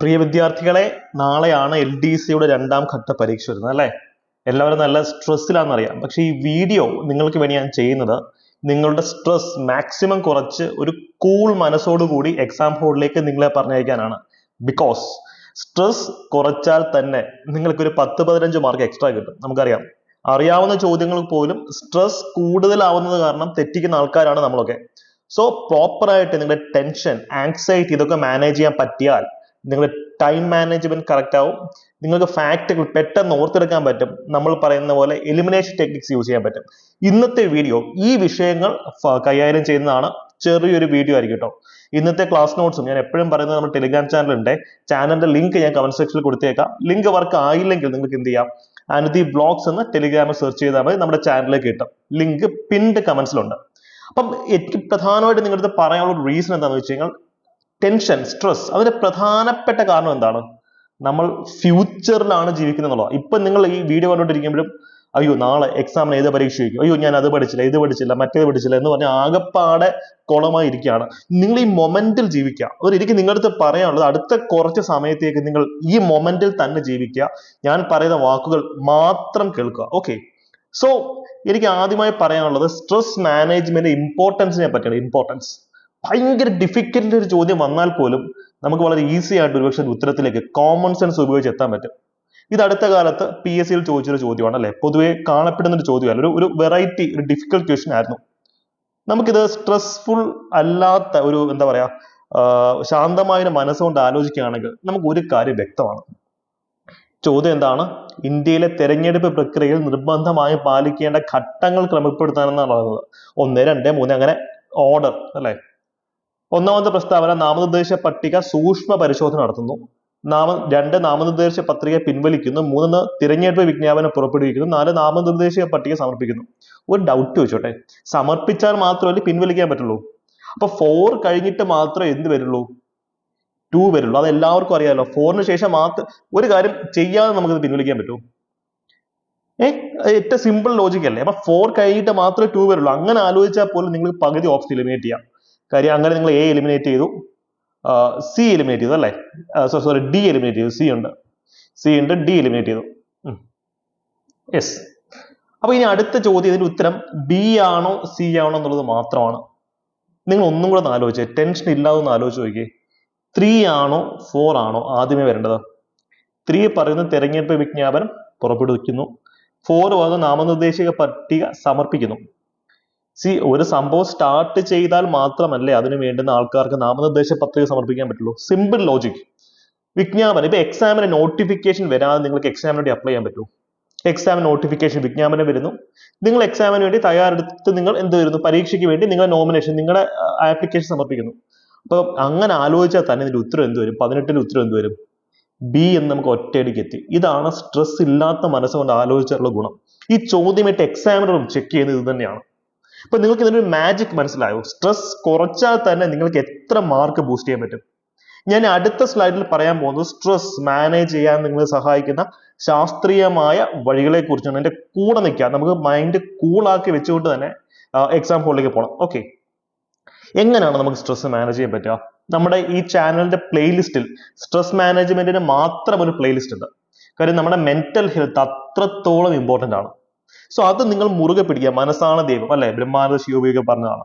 പ്രിയ വിദ്യാർത്ഥികളെ നാളെയാണ് L D സിയുടെ രണ്ടാം ഘട്ട പരീക്ഷ വരുന്നത് അല്ലേ? എല്ലാവരും നല്ല സ്ട്രെസ്സിലാണെന്നറിയാം. പക്ഷേ ഈ വീഡിയോ നിങ്ങൾക്ക് വേണ്ടി ഞാൻ ചെയ്യുന്നത് നിങ്ങളുടെ സ്ട്രെസ് മാക്സിമം കുറച്ച് ഒരു കൂൾ മനസ്സോടുകൂടി എക്സാം ഹോളിലേക്ക് നിങ്ങളെ പറഞ്ഞയക്കാനാണ്. ബിക്കോസ് സ്ട്രെസ് കുറച്ചാൽ തന്നെ നിങ്ങൾക്ക് ഒരു പത്ത് പതിനഞ്ച് മാർക്ക് എക്സ്ട്രാ കിട്ടും. നമുക്കറിയാം. അറിയാവുന്ന ചോദ്യങ്ങൾ പോലും സ്ട്രെസ് കൂടുതലാവുന്നത് കാരണം തെറ്റിക്കുന്ന ആൾക്കാരാണ് നമ്മളൊക്കെ. സോ പ്രോപ്പറായിട്ട് നിങ്ങളുടെ ടെൻഷൻ ആങ്സൈറ്റി ഇതൊക്കെ മാനേജ് ചെയ്യാൻ പറ്റിയാൽ നിങ്ങളുടെ ടൈം മാനേജ്മെന്റ് കറക്റ്റ് ആവും. നിങ്ങൾക്ക് ഫാക്റ്റുകൾ പെട്ടെന്ന് ഓർത്തെടുക്കാൻ പറ്റും. നമ്മൾ പറയുന്ന പോലെ എലിമിനേഷൻ ടെക്നിക്സ് യൂസ് ചെയ്യാൻ പറ്റും. ഇന്നത്തെ വീഡിയോ ഈ വിഷയങ്ങൾ കൈകാര്യം ചെയ്യുന്നതാണ് ചെറിയൊരു വീഡിയോ ആയിരിക്കും കേട്ടോ. ഇന്നത്തെ ക്ലാസ് നോട്ട്സും ഞാൻ എപ്പോഴും പറയുന്നത് നമ്മുടെ ടെലിഗ്രാം ചാനലുണ്ട് ചാനലിന്റെ ലിങ്ക് ഞാൻ കമന്റ് സെക്ഷനിൽ കൊടുത്തേക്കാം. ലിങ്ക് വർക്ക് ആയില്ലെങ്കിൽ നിങ്ങൾക്ക് എന്ത് ചെയ്യാം? അനുദി ബ്ലോഗ്സ് എന്ന് ടെലിഗ്രാമിൽ സെർച്ച് ചെയ്താൽ മതി. നമ്മുടെ ചാനലിലേക്ക് കിട്ടും. ലിങ്ക് പിൻഡ് കമന്റ്സിലുണ്ട് അപ്പം എനിക്ക് പ്രധാനമായിട്ട് നിങ്ങളുടെ പറയാനുള്ള റീസൺ എന്താണെന്ന് വെച്ച് കഴിഞ്ഞാൽ ടെൻഷൻ സ്ട്രെസ് അതിന്റെ പ്രധാനപ്പെട്ട കാരണം എന്താണ്? നമ്മൾ ഫ്യൂച്ചറിലാണ് ജീവിക്കുന്നത് എന്നുള്ളത് ഇപ്പൊ നിങ്ങൾ ഈ വീഡിയോ കണ്ടുകൊണ്ടിരിക്കുമ്പോഴും അയ്യോ നാളെ എക്സാമിന് ഏത് പരീക്ഷ ചോദിക്കും? അയ്യോ ഞാൻ അത് പഠിച്ചില്ല ഇത് പഠിച്ചില്ല മറ്റേത് പഠിച്ചില്ല എന്ന് പറഞ്ഞ ആകപ്പാടെ കുളമായി ഇരിക്കുകയാണ് നിങ്ങൾ ഈ മൊമെന്റിൽ ജീവിക്കുക. ഒരു എനിക്ക് നിങ്ങളുടെ അടുത്ത് പറയാനുള്ളത് അടുത്ത കുറച്ച് സമയത്തേക്ക് നിങ്ങൾ ഈ മൊമെന്റിൽ തന്നെ ജീവിക്കുക. ഞാൻ പറയുന്ന വാക്കുകൾ മാത്രം കേൾക്കുക. ഓക്കെ സോ എനിക്ക് ആദ്യമായി പറയാനുള്ളത് സ്ട്രെസ് മാനേജ്മെന്റ് ഇമ്പോർട്ടൻസിനെ പറ്റിയാണ് ഇമ്പോർട്ടൻസ് ഭയങ്കര ഡിഫിക്കൽട്ട് ഒരു ചോദ്യം വന്നാൽ പോലും നമുക്ക് വളരെ ഈസി ആയിട്ട് ഒരുപക്ഷെ ഒരു ഉത്തരത്തിലേക്ക് കോമൺ സെൻസ് ഉപയോഗിച്ച് എത്താൻ പറ്റും. ഇത് അടുത്ത കാലത്ത് പി എസ് സിയിൽ ചോദിച്ചൊരു ചോദ്യമാണ് അല്ലെ പൊതുവെ കാണപ്പെടുന്ന ഒരു ചോദ്യമല്ല ഒരു ഒരു വെറൈറ്റി ഒരു ഡിഫിക്കൽട്ട് ക്വസ്റ്റ്യൻ ആയിരുന്നു. നമുക്കിത് സ്ട്രെസ്ഫുൾ അല്ലാത്ത ഒരു എന്താ പറയാ ശാന്തമായ ഒരു മനസ്സുകൊണ്ട് ആലോചിക്കുകയാണെങ്കിൽ നമുക്ക് ഒരു കാര്യം വ്യക്തമാണ്. ചോദ്യം എന്താണ്? ഇന്ത്യയിലെ തെരഞ്ഞെടുപ്പ് പ്രക്രിയയിൽ നിർബന്ധമായും പാലിക്കേണ്ട ഘട്ടങ്ങൾ ക്രമപ്പെടുത്താനെന്നാണ് പറയുന്നത് ഒന്ന് രണ്ട് മൂന്ന് അങ്ങനെ ഓർഡർ അല്ലെ? ഒന്നാമത്തെ പ്രസ്താവന നാമനിർദ്ദേശ പട്ടിക സൂക്ഷ്മ പരിശോധന നടത്തുന്നു. നാമ രണ്ട് നാമനിർദ്ദേശ പത്രിക പിൻവലിക്കുന്നു മൂന്ന് തിരഞ്ഞെടുപ്പ് വിജ്ഞാപനം പുറപ്പെടുവിക്കുന്നു നാല് നാമനിർദ്ദേശ പട്ടിക സമർപ്പിക്കുന്നു. ഒരു ഡൗട്ട് ചോദിച്ചോട്ടെ? സമർപ്പിച്ചാൽ മാത്രമല്ലേ പിൻവലിക്കാൻ പറ്റുള്ളൂ. അപ്പൊ ഫോർ കഴിഞ്ഞിട്ട് മാത്രമേ എന്ത് വരുള്ളൂ? ടു വരുള്ളൂ. അത് എല്ലാവർക്കും അറിയാലോ. ഫോറിന് ശേഷം മാത്രം ഒരു കാര്യം ചെയ്യാതെ നമുക്കത് പിൻവലിക്കാൻ പറ്റുമോ ഏ? ഏറ്റവും സിമ്പിൾ ലോജിക് അല്ലേ? അപ്പൊ ഫോർ കഴിഞ്ഞിട്ട് മാത്രമേ ടു വരുള്ളൂ. അങ്ങനെ ആലോചിച്ചാൽ പോലും നിങ്ങൾ പകുതി ഓപ്ഷൻ എലിമിനേറ്റ് ചെയ്യാം. കാര്യം അങ്ങനെ നിങ്ങൾ എ എലിമിനേറ്റ് ചെയ്തു. സി എലിമിനേറ്റ് ചെയ്തു അല്ലേ? സോറി ഡി എലിമിനേറ്റ് ചെയ്തു. സി ഉണ്ട്. സി ഉണ്ട് ഡി എലിമിനേറ്റ് ചെയ്തു. യെസ് അപ്പൊ ഇനി അടുത്ത ചോദ്യം ഇതിന്റെ ഉത്തരം ബി ആണോ സി ആണോ എന്നുള്ളത് മാത്രമാണ്. നിങ്ങൾ ഒന്നും കൂടെ ഒന്ന് ആലോചിച്ചേ. ടെൻഷൻ ഇല്ലാതെ ഒന്ന് ആലോചിച്ച് നോക്കിയേ. ത്രീ ആണോ ഫോർ ആണോ ആദ്യമേ വരേണ്ടത്? ത്രീ പറയുന്ന തെരഞ്ഞെടുപ്പ് വിജ്ഞാപനം പുറപ്പെടുവിക്കുന്നു. ഫോർ പറയുന്ന നാമനിർദ്ദേശിക പട്ടിക സമർപ്പിക്കുന്നു. സി ഒരു സംഭവം സ്റ്റാർട്ട് ചെയ്താൽ മാത്രമല്ലേ അതിന് വേണ്ടുന്ന ആൾക്കാർക്ക് നാമനിർദ്ദേശ പത്രിക സമർപ്പിക്കാൻ പറ്റുള്ളൂ. സിമ്പിൾ ലോജിക് വിജ്ഞാപനം. ഇപ്പൊ എക്സാമിന് നോട്ടിഫിക്കേഷൻ വരാതെ നിങ്ങൾക്ക് എക്സാമിന് വേണ്ടി അപ്ലൈ ചെയ്യാൻ പറ്റുമോ? എക്സാം നോട്ടിഫിക്കേഷൻ വിജ്ഞാപനം വരുന്നു. നിങ്ങൾ എക്സാമിന് വേണ്ടി തയ്യാറെടുത്ത് നിങ്ങൾ എന്ത് വരുന്നു? പരീക്ഷയ്ക്ക് വേണ്ടി നിങ്ങളുടെ നോമിനേഷൻ നിങ്ങളുടെ ആപ്ലിക്കേഷൻ സമർപ്പിക്കുന്നു. അപ്പൊ അങ്ങനെ ആലോചിച്ചാൽ തന്നെ ഇതിന്റെ ഉത്തരം എന്ത് വരും? പതിനെട്ടിന്റെ ഉത്തരം എന്ത് വരും? ബി എന്ന് നമുക്ക് ഒറ്റയടിക്ക് എത്തി. ഇതാണ് സ്ട്രെസ് ഇല്ലാത്ത മനസ്സുകൊണ്ട് ആലോചിച്ചുള്ള ഗുണം. ഈ ചോദ്യമായിട്ട് എക്സാമിനറും ചെക്ക് ചെയ്യുന്നത് ഇത് തന്നെയാണ്. ഇപ്പൊ നിങ്ങൾക്ക് ഇതിനൊരു മാജിക് മനസ്സിലായോ? സ്ട്രെസ് കുറച്ചാൽ തന്നെ നിങ്ങൾക്ക് എത്ര മാർക്ക് ബൂസ്റ്റ് ചെയ്യാൻ പറ്റും? ഞാൻ അടുത്ത സ്ലൈഡിൽ പറയാൻ പോകുന്നത് സ്ട്രെസ് മാനേജ് ചെയ്യാൻ നിങ്ങളെ സഹായിക്കുന്ന ശാസ്ത്രീയമായ വഴികളെ കുറിച്ചാണ് എന്റെ കൂടെ നിൽക്കുക നമുക്ക് മൈൻഡ് കൂളാക്കി വെച്ചുകൊണ്ട് തന്നെ എക്സാം ഹോളിലേക്ക് പോകണം ഓക്കെ എങ്ങനെയാണ് നമുക്ക് സ്ട്രെസ് മാനേജ് ചെയ്യാൻ പറ്റുക? നമ്മുടെ ഈ ചാനലിന്റെ പ്ലേലിസ്റ്റിൽ സ്ട്രെസ് മാനേജ്മെന്റിന് മാത്രം ഒരു പ്ലേലിസ്റ്റ് ഉണ്ട്. കാര്യം നമ്മുടെ മെന്റൽ ഹെൽത്ത് അത്രത്തോളം ഇമ്പോർട്ടന്റ് ആണ്. സോ അത് നിങ്ങൾ മുറുകെ പിടിക്കുക. മനസ്സാണ് ദൈവം അല്ലെ? ബ്രഹ്മാനന്ദ ശിവയൊക്കെ പറഞ്ഞതാണ്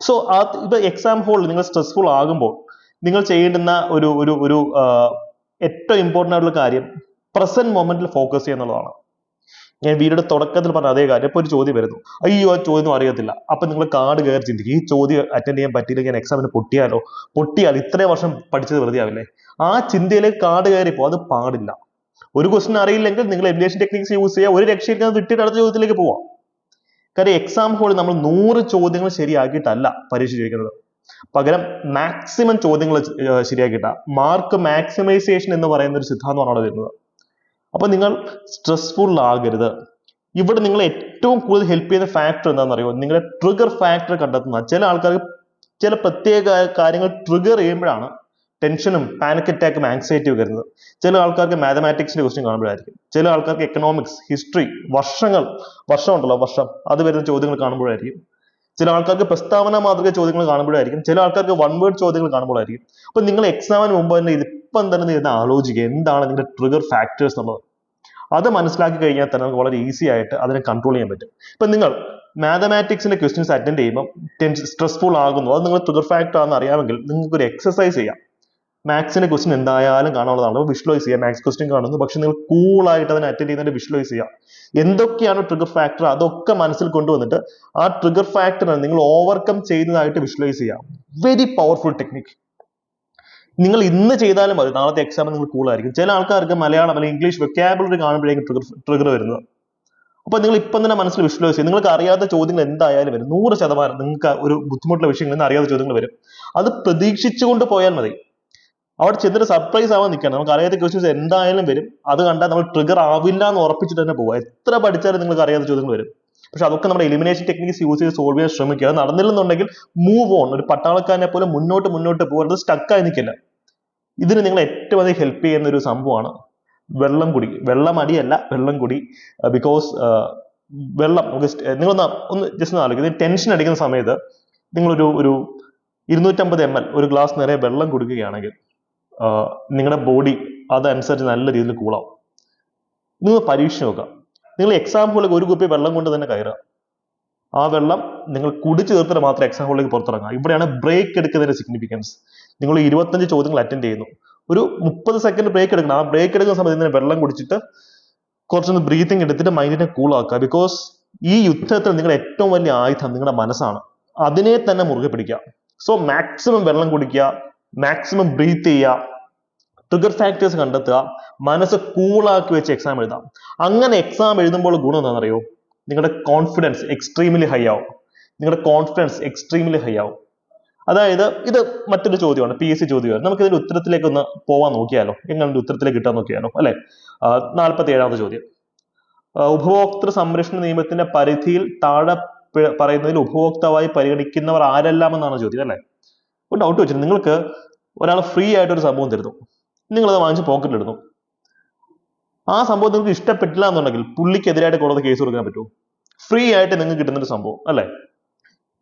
സോ അത് ഇപ്പൊ എക്സാം ഹോളിൽ നിങ്ങൾ സ്ട്രെസ്ഫുൾ ആകുമ്പോൾ നിങ്ങൾ ചെയ്യേണ്ടുന്ന ഒരു ഒരു ഒരു ആ, ഏറ്റവും ഇമ്പോർട്ടന്റ് ആയിട്ടുള്ള കാര്യം പ്രസന്റ് മൊമെന്റിൽ ഫോക്കസ് ചെയ്യുക എന്നുള്ളതാണ്. ഞാൻ വീടിന്റെ തുടക്കത്തിൽ പറഞ്ഞ അതേ കാര്യം. ഇപ്പൊ ഒരു ചോദ്യം വരുന്നു. അയ്യോ ആ ചോദ്യം അറിയത്തില്ല. അപ്പൊ നിങ്ങൾ കാർഡ് കയറി ചിന്തിക്കും ഈ ചോദ്യം അറ്റൻഡ് ചെയ്യാൻ പറ്റിയില്ല ഞാൻ എക്സാമിന് പൊട്ടിയാലോ? പൊട്ടിയാൽ ഇത്രയും വർഷം പഠിച്ചത് വെറുതെ ആവില്ലേ ആ ചിന്തയിലേക്ക് കാർഡ് കയറിപ്പോ അത് പാടില്ല. ഒരു ക്വസ്റ്റൻ അറിയില്ലെങ്കിൽ നിങ്ങൾ എലിമിനേഷൻ ടെക്നിക്സ് യൂസ് ചെയ്യുക ഒരു രക്ഷയില്ലാതെ വിട്ടിട്ട് അടുത്ത ചോദ്യത്തിലേക്ക് പോവാം. കാര്യം എക്സാം ഹോളിൽ നമ്മൾ നൂറ് ചോദ്യങ്ങൾ ശരിയാക്കിയിട്ടല്ല പരീക്ഷ ചോദിക്കുന്നത്. പകരം മാക്സിമം ചോദ്യങ്ങൾ ശരിയാക്കിയിട്ട. മാർക്ക് മാക്സിമൈസേഷൻ എന്ന് പറയുന്ന ഒരു സിദ്ധാന്തമാണ് അവിടെ വരുന്നത്. അപ്പൊ നിങ്ങൾ സ്ട്രെസ്ഫുൾ ആകരുത്. ഇവിടെ നിങ്ങൾ ഏറ്റവും കൂടുതൽ ഹെൽപ്പ് ചെയ്യുന്ന ഫാക്ടർ എന്താണെന്ന് അറിയോ നിങ്ങളുടെ ട്രിഗർ ഫാക്ടർ കണ്ടെത്തുന്ന ചില ആൾക്കാർക്ക് ചില പ്രത്യേക കാര്യങ്ങൾ ട്രിഗർ ചെയ്യുമ്പോഴാണ് ടെൻഷനും പാനിക് അറ്റാക്കും ആങ്സൈറ്റിയും വരുന്നത്. ചില ആൾക്കാർക്ക് മാത്തമാറ്റിക്സിന്റെ ക്വസ്റ്റ്യൻ കാണുമ്പോഴായിരിക്കും. ചില ആൾക്കാർക്ക് എക്കണോമിക്സ് ഹിസ്റ്ററി വർഷങ്ങൾ വർഷം ഉണ്ടല്ലോ വർഷം. അത് വരുന്ന ചോദ്യങ്ങൾ കാണുമ്പോഴായിരിക്കും. ചില ആൾക്കാർക്ക് പ്രസ്താവന മാതൃക ചോദ്യങ്ങൾ കാണുമ്പോഴായിരിക്കും. ചില ആൾക്കാർക്ക് വൺ വേർഡ് ചോദ്യങ്ങൾ കാണുമ്പോഴായിരിക്കും. അപ്പൊ നിങ്ങൾ എക്സാമിന് മുമ്പ് തന്നെ ഇതിപ്പം തന്നെ നിന്ന് ആലോചിക്കുക എന്താണ് നിങ്ങളുടെ ട്രിഗർ ഫാക്ടേഴ്സ് എന്നുള്ളത്. അത് മനസ്സിലാക്കി കഴിഞ്ഞാൽ തന്നെ നമുക്ക് വളരെ ഈസി ആയിട്ട് അതിനെ കൺട്രോൾ ചെയ്യാൻ പറ്റും. ഇപ്പൊ നിങ്ങൾ മാത്തമാറ്റിക്സിന്റെ ക്വസ്റ്റ്യൻസ് അറ്റൻഡ് ചെയ്യുമ്പോൾ സ്ട്രെസ്ഫുൾ ആകുന്നു. അത് നിങ്ങൾ ട്രിഗർ ഫാക്ടർ ആണെന്ന് അറിയാമെങ്കിൽ നിങ്ങൾക്ക് ഒരു എക്സസൈസ് ചെയ്യാം. മാത്സിന്റെ ക്വസ്റ്റ്യൻ എന്തായാലും കാണാനുള്ളതാണ് വിഷ്വലൈസ് ചെയ്യുക മാത്സ് ക്വസ്റ്റ്യൻ കാണുന്നു. പക്ഷെ നിങ്ങൾ കൂൾ ആയിട്ട് അതിനെ അറ്റൻഡ് ചെയ്യുന്നതിന് വിഷ്വലൈസ് ചെയ്യുക എന്തൊക്കെയാണ് ട്രിഗർ ഫാക്ടർ അതൊക്കെ മനസ്സിൽ കൊണ്ടുവന്നിട്ട് ആ ട്രിഗർ ഫാക്ടറിനെ നിങ്ങൾ ഓവർകം ചെയ്യുന്നതായിട്ട് വിഷ്വലൈസ് ചെയ്യുക വെരി പവർഫുൾ ടെക്നിക് നിങ്ങൾ ഇന്ന് ചെയ്താലും മതി. നാളത്തെ എക്സാമിൽ നിങ്ങൾ കൂൾ ആയിരിക്കും. ചില ആൾക്കാർക്ക് മലയാളം അല്ലെങ്കിൽ ഇംഗ്ലീഷ് വെക്കാബുലറി കാണുമ്പോഴേക്കും ട്രിഗർ ട്രിഗർ വരുന്നത്. അപ്പൊ നിങ്ങൾ ഇപ്പം തന്നെ മനസ്സിൽ വിഷ്വലൈസ് ചെയ്യും. നിങ്ങൾക്ക് അറിയാത്ത ചോദ്യങ്ങൾ എന്തായാലും വരും. നൂറ് ശതമാനം നിങ്ങൾക്ക് ഒരു ബുദ്ധിമുട്ടുള്ള വിഷയങ്ങളിൽ നിന്ന് അറിയാത്ത ചോദ്യങ്ങൾ വരും. അത് പ്രതീക്ഷിച്ചുകൊണ്ട് പോയാൽ മതി. അവിടെ ചെന്നിട്ട് സർപ്രൈസ് ആവാൻ നിൽക്കണം നമുക്ക് അറിയാത്ത ക്വസ്റ്റ്യൻസ് എന്തായാലും വരും. അത് കണ്ടാൽ നമ്മൾ ട്രിഗർ ആവില്ല എന്ന് ഉറപ്പിച്ചിട്ട് തന്നെ പോവുക എത്ര പഠിച്ചാലും നിങ്ങൾക്ക് അറിയാത്ത ചോദ്യങ്ങൾ വരും. പക്ഷെ അതൊക്കെ നമ്മുടെ എലിമിനേഷൻ ടെക്നിക്സ് യൂസ് ചെയ്ത് സോൾവ് ചെയ്യാൻ ശ്രമിക്കുക. അത് നടന്നില്ലെന്നുണ്ടെങ്കിൽ മൂവ് ഓൺ ഒരു പട്ടാളക്കാരനെ പോലെ മുന്നോട്ട് മുന്നോട്ട് പോകരുത് സ്റ്റക്കായി നിൽക്കില്ല. ഇതിന് നിങ്ങൾ ഏറ്റവും അധികം ഹെൽപ്പ് ചെയ്യുന്ന ഒരു സംഭവമാണ് വെള്ളം കുടി. വെള്ളം അടിയല്ല വെള്ളം കുടി. ബിക്കോസ് വെള്ളം. നമുക്ക് നിങ്ങളൊന്ന് ഒന്ന് ജസ്റ്റ് ഒന്ന് ആലോചിക്കുക ടെൻഷൻ അടിക്കുന്ന സമയത്ത് നിങ്ങളൊരു ഒരു ഇരുന്നൂറ്റമ്പത് എം എൽ ഒരു ഗ്ലാസ് നിറയെ വെള്ളം കുടിക്കുകയാണെങ്കിൽ നിങ്ങളുടെ ബോഡി അതനുസരിച്ച് നല്ല രീതിയിൽ കൂളാവും നിങ്ങൾ പരീക്ഷ നോക്കുക നിങ്ങൾ എക്സാം ഹോളിലേക്ക് ഒരു കുപ്പി വെള്ളം കൊണ്ട് തന്നെ കയറുക ആ വെള്ളം നിങ്ങൾ കുടിച്ചു തീർത്തിട്ട് മാത്രം എക്സാം ഹോളിലേക്ക് പുറത്തിറങ്ങുക ഇവിടെയാണ് ബ്രേക്ക് എടുക്കുന്നതിന്റെ സിഗ്നിഫിക്കൻസ് നിങ്ങൾ ഇരുപത്തഞ്ച് ചോദ്യങ്ങൾ അറ്റൻഡ് ചെയ്യുന്നു. ഒരു മുപ്പത് സെക്കൻഡ് ബ്രേക്ക് എടുക്കണം. ആ ബ്രേക്ക് എടുക്കുന്ന സമയത്ത് ഇങ്ങനെ വെള്ളം കുടിച്ചിട്ട് കുറച്ചൊന്ന് ബ്രീത്തിങ് എടുത്തിട്ട് മൈൻഡിനെ കൂൾ ആക്കുക ബിക്കോസ് ഈ യുദ്ധത്തിൽ നിങ്ങൾ ഏറ്റവും വലിയ ആയുധം നിങ്ങളുടെ മനസ്സാണ്. അതിനെ തന്നെ മുറുകെ പിടിക്കുക സോ മാക്സിമം വെള്ളം കുടിക്കുക. മാക്സിമം ബ്രീത്ത് ചെയ്യുക ട്രിഗർ ഫാക്ടേഴ്സ് കണ്ടെത്തുക മനസ്സ് കൂളാക്കി വെച്ച് എക്സാം എഴുതാം. അങ്ങനെ എക്സാം എഴുതുമ്പോൾ ഗുണം എന്താണെന്നറിയോ? നിങ്ങളുടെ കോൺഫിഡൻസ് എക്സ്ട്രീംലി ഹൈ ആവും. നിങ്ങളുടെ കോൺഫിഡൻസ് എക്സ്ട്രീംലി ഹൈ ആവും. അതായത് ഇത് മറ്റൊരു ചോദ്യമാണ് പി എസ് സി ചോദ്യമാണ്. നമുക്ക് ഇതിന്റെ ഉത്തരത്തിലേക്ക് ഒന്ന് പോവാൻ നോക്കിയാലോ? എങ്ങനെ ഉത്തരത്തിലേക്ക് കിട്ടാൻ നോക്കിയാലോ? അല്ലെ? നാൽപ്പത്തി ഏഴാമത്തെ ചോദ്യം. ഉപഭോക്തൃ സംരക്ഷണ നിയമത്തിന്റെ പരിധിയിൽ താഴെ പറയുന്നതിൽ ഉപഭോക്താവായി പരിഗണിക്കുന്നവർ ആരെല്ലാം എന്നാണ് ചോദ്യം അല്ലെ? ഒരു ഡൗട്ട് വെച്ചിട്ട് നിങ്ങൾക്ക് ഒരാൾ ഫ്രീ ആയിട്ട് ഒരു സംഭവം തരുന്നു. നിങ്ങളത് വാങ്ങിച്ച് പോക്കറ്റിൽ ഇടുന്നു. ആ സംഭവം നിങ്ങൾക്ക് ഇഷ്ടപ്പെട്ടില്ല എന്നുണ്ടെങ്കിൽ പുള്ളിക്കെതിരായിട്ട് കോടതി കേസ് കൊടുക്കാൻ പറ്റുമോ? ഫ്രീ ആയിട്ട് നിങ്ങൾക്ക് കിട്ടുന്ന ഒരു സംഭവം അല്ലേ?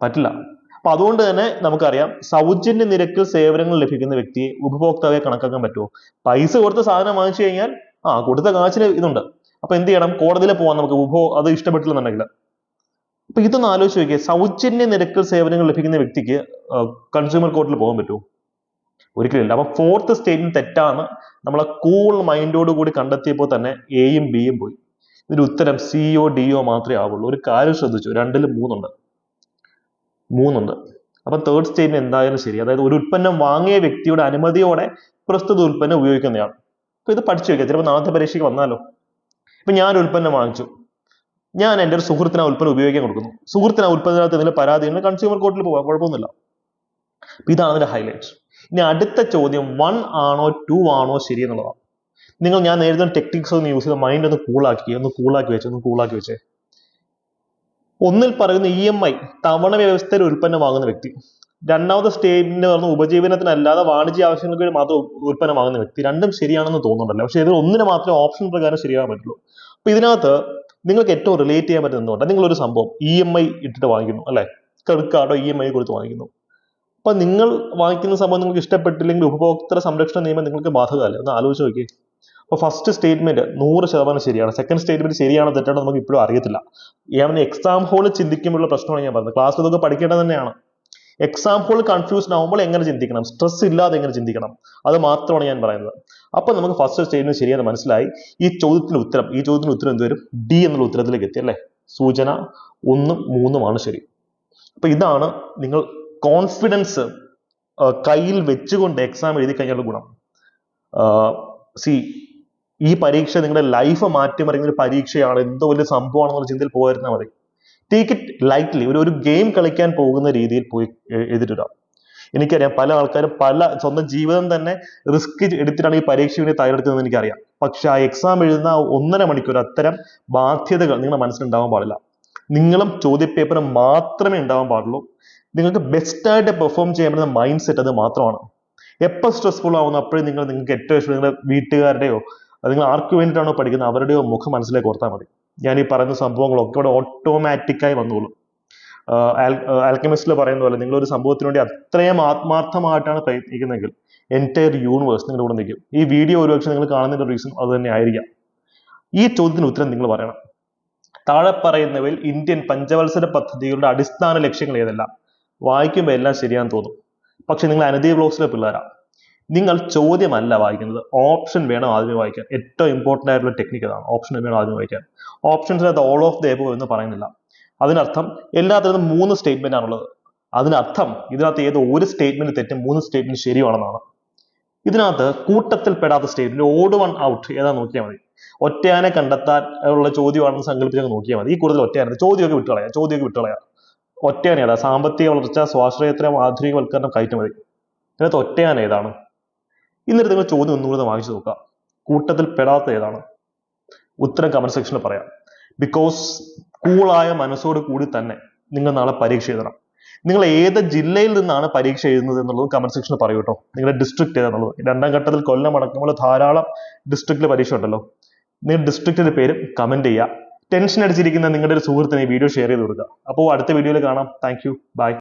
പറ്റില്ല. അപ്പൊ അതുകൊണ്ട് തന്നെ നമുക്കറിയാം സൗജന്യ നിരക്കിൽ സേവനങ്ങൾ ലഭിക്കുന്ന വ്യക്തിയെ ഉപഭോക്താവെ കണക്കാക്കാൻ പറ്റുമോ? പൈസ കൊടുത്ത് സാധനം വാങ്ങിച്ചു കഴിഞ്ഞാൽ ആ കൊടുത്ത കാശിന് ഇതുണ്ട്. അപ്പൊ എന്ത് ചെയ്യണം? കോടതിയിൽ പോവാൻ നമുക്ക്. ഉപഭോ അത് ഇഷ്ടപ്പെട്ടില്ലെന്നുണ്ടെങ്കിൽ. അപ്പൊ ഇതൊന്ന് ആലോചിച്ച് നോക്കിയേ. സൗജന്യ നിരക്കിൽ സേവനങ്ങൾ ലഭിക്കുന്ന വ്യക്തിക്ക് കൺസ്യൂമർ കോർട്ടിൽ പോകാൻ പറ്റുമോ? ഒരിക്കലും ഇല്ല. അപ്പൊ ഫോർത്ത് സ്റ്റേറ്റ്മെന്റ് തെറ്റാണ് നമ്മളെ കൂൾ മൈൻഡോട് കൂടി കണ്ടെത്തിയപ്പോൾ തന്നെ എയും ബിയും പോയി. ഇതിന്റെ ഉത്തരം സിഒ ഡിഒ മാത്രമേ ആവുള്ളൂ. ഒരു കാര്യം ശ്രദ്ധിച്ചു. രണ്ടിലും മൂന്നുണ്ട്. മൂന്നുണ്ട്. അപ്പൊ തേർഡ് സ്റ്റേറ്റ്മെന്റ് എന്തായാലും ശരി. അതായത് ഒരു ഉൽപ്പന്നം വാങ്ങിയ വ്യക്തിയുടെ അനുമതിയോടെ പ്രസ്തുത ഉൽപ്പന്നം ഉപയോഗിക്കുന്നതാണ് അപ്പൊ ഇത് പഠിച്ചു വെക്കുക ചിലപ്പോൾ നാളത്തെ പരീക്ഷയ്ക്ക് വന്നാലോ. ഇപ്പൊ ഞാൻ ഒരു ഉൽപ്പന്നം വാങ്ങിച്ചു. ഞാൻ എന്റെ ഒരു സുഹൃത്തിന് ആ ഉൽപ്പന്നം ഉപയോഗിക്കാൻ കൊടുക്കുന്നു. സുഹൃത്തിന് ആ ഉൽപ്പന്നത്തിനകത്ത് എന്തെങ്കിലും പരാതി ഉണ്ടെങ്കിൽ കൺസ്യൂമർ കോർട്ടിൽ പോകാം കുഴപ്പമൊന്നുമില്ല. ഇതാണ് അതിന്റെ ഹൈലൈറ്റ്സ് ഇനി അടുത്ത ചോദ്യം വൺ ആണോ ടു ആണോ ശരി എന്നുള്ളതാണ്. നിങ്ങൾ ഞാൻ നേരത്തെ ടെക്നിക്സ് ഒന്ന് യൂസ് ചെയ്ത് മൈൻഡ് ഒന്ന് കൂളാക്കി ഒന്ന് കൂളാക്കി വെച്ചേ ഒന്ന് കൂളാക്കി വെച്ചേ. ഒന്നിൽ പറയുന്ന ഇ എം ഐ തവണ വ്യവസ്ഥയിൽ ഉൽപ്പന്നം വാങ്ങുന്ന വ്യക്തി. രണ്ടാമത്തെ സ്റ്റേറ്റിന് പറഞ്ഞ ഉപജീവനത്തിനല്ലാതെ വാണിജ്യ ആവശ്യങ്ങൾക്ക് വേണ്ടി മാത്രം ഉൽപ്പന്നം വാങ്ങുന്ന വ്യക്തി. രണ്ടും ശരിയാണെന്ന് തോന്നുന്നുണ്ടല്ലോ? പക്ഷെ ഇതിൽ ഒന്നിന് മാത്രമേ ഓപ്ഷൻ പ്രകാരം ശരിയാകാൻ പറ്റുള്ളൂ. അപ്പൊ ഇതിനകത്ത് നിങ്ങൾക്ക് ഏറ്റവും റിലേറ്റ് ചെയ്യാൻ പറ്റുന്ന നിങ്ങൾ ഒരു സംഭവം ഇ എം ഐ ഇട്ടിട്ട് വാങ്ങിക്കുന്നു അല്ലെ? ക്രെഡിറ്റ് കാർഡോ ഇ എം ഐ കൊടുത്ത് വാങ്ങിക്കുന്നു. അപ്പൊ നിങ്ങൾ വാങ്ങിക്കുന്ന സംഭവം നിങ്ങൾക്ക് ഇഷ്ടപ്പെട്ടില്ലെങ്കിൽ ഉപഭോക്തൃ സംരക്ഷണ നിയമം നിങ്ങൾക്ക് ബാധകമല്ല. ഒന്ന് ആലോചിച്ച് നോക്കിയേ. അപ്പോൾ ഫസ്റ്റ് സ്റ്റേറ്റ്മെന്റ് നൂറ് ശതമാനം ശരിയാണ്. സെക്കൻഡ് സ്റ്റേറ്റ്മെന്റ് ശരിയാണോ തെറ്റാണോ നമുക്ക് ഇപ്പോഴും അറിയത്തില്ല. ഞാൻ എക്സാം ഹോളിൽ ചിന്തിക്കുമ്പോഴുള്ള പ്രശ്നമാണ് ഞാൻ പറഞ്ഞത്. ക്ലാസ്സിൽ ഇതൊക്കെ പഠിക്കേണ്ടത് തന്നെയാണ്. എക്സാം ഹോൾ കൺഫ്യൂഷൻ ആവുമ്പോൾ എങ്ങനെ ചിന്തിക്കണം? സ്ട്രെസ് ഇല്ലാതെ എങ്ങനെ ചിന്തിക്കണം? അത് മാത്രമാണ് ഞാൻ പറയുന്നത്. അപ്പോൾ നമുക്ക് ഫസ്റ്റ് സ്റ്റേറ്റ്മെന്റ് ശരിയെന്ന് മനസ്സിലായി. ഈ ചോദ്യത്തിന് ഉത്തരം ഈ ചോദ്യത്തിന് ഉത്തരം എന്ത് വരും? ഡി എന്നുള്ള ഉത്തരത്തിലേക്ക് എത്തി അല്ലേ? സൂചന ഒന്നും മൂന്നുമാണ് ശരി. അപ്പോൾ ഇതാണ് നിങ്ങൾ കോൺഫിഡൻസ് കയ്യിൽ വെച്ചുകൊണ്ട് എക്സാം എഴുതി കഴിഞ്ഞുള്ള ഗുണം. സി ഈ പരീക്ഷ നിങ്ങളുടെ ലൈഫ് മാറ്റിമറിയുന്ന ഒരു പരീക്ഷയാണ്. എന്തോ വലിയ സംഭവമാണെന്നുള്ള ചിന്തയിൽ പോകാതിരുന്നാൽ മതി. ടേക്ക് ഇറ്റ് ലൈറ്റ്ലി ഒരു ഒരു ഗെയിം കളിക്കാൻ പോകുന്ന രീതിയിൽ പോയി എ- എഴുതിയിട്ടിടാം എനിക്കറിയാം പല ആൾക്കാരും പല സ്വന്തം ജീവിതം തന്നെ റിസ്ക് എടുത്തിട്ടാണ് ഈ പരീക്ഷ വേണ്ടി തയ്യാറെടുക്കുന്നതെന്ന് എനിക്കറിയാം. പക്ഷെ ആ എക്സാം എഴുതുന്ന ഒന്നര മണിക്കൂർ അത്തരം ബാധ്യതകൾ നിങ്ങളുടെ മനസ്സിലുണ്ടാവാൻ പാടില്ല. നിങ്ങളും ചോദ്യപേപ്പറും മാത്രമേ ഉണ്ടാവാൻ പാടുള്ളൂ. നിങ്ങൾക്ക് ബെസ്റ്റായിട്ട് പെർഫോം ചെയ്യാൻ പറ്റുന്ന മൈൻഡ് സെറ്റ് അത് മാത്രമാണ്. എപ്പോൾ സ്ട്രെസ്ഫുൾ ആവുന്നു അപ്പോഴും നിങ്ങൾ നിങ്ങൾക്ക് ഏറ്റവും ഇഷ്ടം നിങ്ങളുടെ വീട്ടുകാരുടെയോ നിങ്ങൾ ആർക്ക് വേണ്ടിയിട്ടാണോ പഠിക്കുന്നത് അവരുടെയോ മുഖം മനസ്സിലേക്ക് ഓർത്താൽ മതി. ഞാൻ ഈ പറയുന്ന സംഭവങ്ങളൊക്കെ ഇവിടെ ഓട്ടോമാറ്റിക്കായി വന്നോളും. ആൽക്കമിസ്റ്റിൽ പറയുന്ന പോലെ നിങ്ങൾ ഒരു സംഭവത്തിന് വേണ്ടി അത്രയും ആത്മാർത്ഥമായിട്ടാണ് പ്രയത്നിക്കുന്നതെങ്കിൽ എന്റയർ യൂണിവേഴ്സ് നിങ്ങളുടെ കൂടെ നിൽക്കും. ഈ വീഡിയോ ഒരുപക്ഷെ നിങ്ങൾ കാണുന്നതിന്റെ റീസൺ അത് തന്നെ ആയിരിക്കാം. ഈ ചോദ്യത്തിന് ഉത്തരം നിങ്ങൾ പറയണം. താഴെ പറയുന്നവയിൽ ഇന്ത്യൻ പഞ്ചവത്സര പദ്ധതികളുടെ അടിസ്ഥാന ലക്ഷ്യങ്ങൾ ഏതെല്ലാം? വായിക്കുമ്പോൾ എല്ലാം ശരിയാന്ന് തോന്നും. പക്ഷെ നിങ്ങൾ അനധി ബ്ലോഗ്സിലെ പിള്ളേരാണ് നിങ്ങൾ ചോദ്യമല്ല വായിക്കുന്നത്. ഓപ്ഷൻ വേണം ആദ്യം വായിക്കാൻ. ഏറ്റവും ഇമ്പോർട്ടന്റ് ആയിട്ടുള്ള ടെക്നിക്ക് അതാണ്. ഓപ്ഷൻ വേണം ആദ്യം വായിക്കാൻ. ഓപ്ഷൻസിനകത്ത് ഓൾ ഓഫ് ദ എബോ എന്ന് പറയുന്നില്ല. അതിനർത്ഥം എല്ലാത്തിനും മൂന്ന് സ്റ്റേറ്റ്മെന്റ് ആണുള്ളത്. അതിനർത്ഥം ഇതിനകത്ത് ഏത് ഒരു സ്റ്റേറ്റ്മെന്റ് തെറ്റും മൂന്ന് സ്റ്റേറ്റ്മെന്റ് ശരിയാണെന്നാണ് ഇതിനകത്ത് കൂട്ടത്തിൽ പെടാത്ത സ്റ്റേറ്റ്മെന്റ് ഓട് വൺ ഔട്ട് ഏതാ നോക്കിയാൽ മതി. ഒറ്റയാനെ കണ്ടെത്താൻ ഉള്ള ചോദ്യമാണെന്ന് സങ്കല്പിച്ചൊക്കെ നോക്കിയാൽ മതി. ഈ കൂടുതൽ ഒറ്റയാനെ ചോദ്യമൊക്കെ വിട്ടുകളയാം. ചോദ്യമൊക്കെ വിട്ടുകളയാം. ഒറ്റയാന ഏതാ സാമ്പത്തിക വളർച്ച സ്വാശ്രയത്വം ആധുനികവൽക്കരണം കയറ്റുമതി. ഇതിനകത്ത് ഒറ്റയാന ഏതാണ്? എന്നിട്ട് നിങ്ങൾ ചോദ്യം ഒന്നുകൂടെ വാങ്ങിച്ചു നോക്കുക. കൂട്ടത്തിൽ പെടാത്ത ഏതാണ്? ഉത്തരം കമന്റ് സെക്ഷനിൽ പറയാം. ബിക്കോസ് കൂളായ മനസ്സോട് കൂടി തന്നെ നിങ്ങൾ നാളെ പരീക്ഷ എഴുതണം. നിങ്ങൾ ഏത് ജില്ലയിൽ നിന്നാണ് പരീക്ഷ എഴുതുന്നത് എന്നുള്ളത് കമന്റ് സെക്ഷനിൽ പറയൂ കേട്ടോ. നിങ്ങളുടെ ഡിസ്ട്രിക്ട് ഏതാണെന്നുള്ളത് രണ്ടാം ഘട്ടത്തിൽ കൊല്ലം അടക്കമുള്ള ധാരാളം ഡിസ്ട്രിക്റ്റിൽ പരീക്ഷ ഉണ്ടല്ലോ. നിങ്ങൾ ഡിസ്ട്രിക്റ്റിന്റെ പേര് കമന്റ് ചെയ്യുക. ടെൻഷൻ അടിച്ചിരിക്കുന്ന നിങ്ങളുടെ ഒരു സുഹൃത്തിന് ഈ വീഡിയോ ഷെയർ ചെയ്ത് കൊടുക്കുക. അപ്പോൾ അടുത്ത വീഡിയോയിൽ കാണാം. Thank you by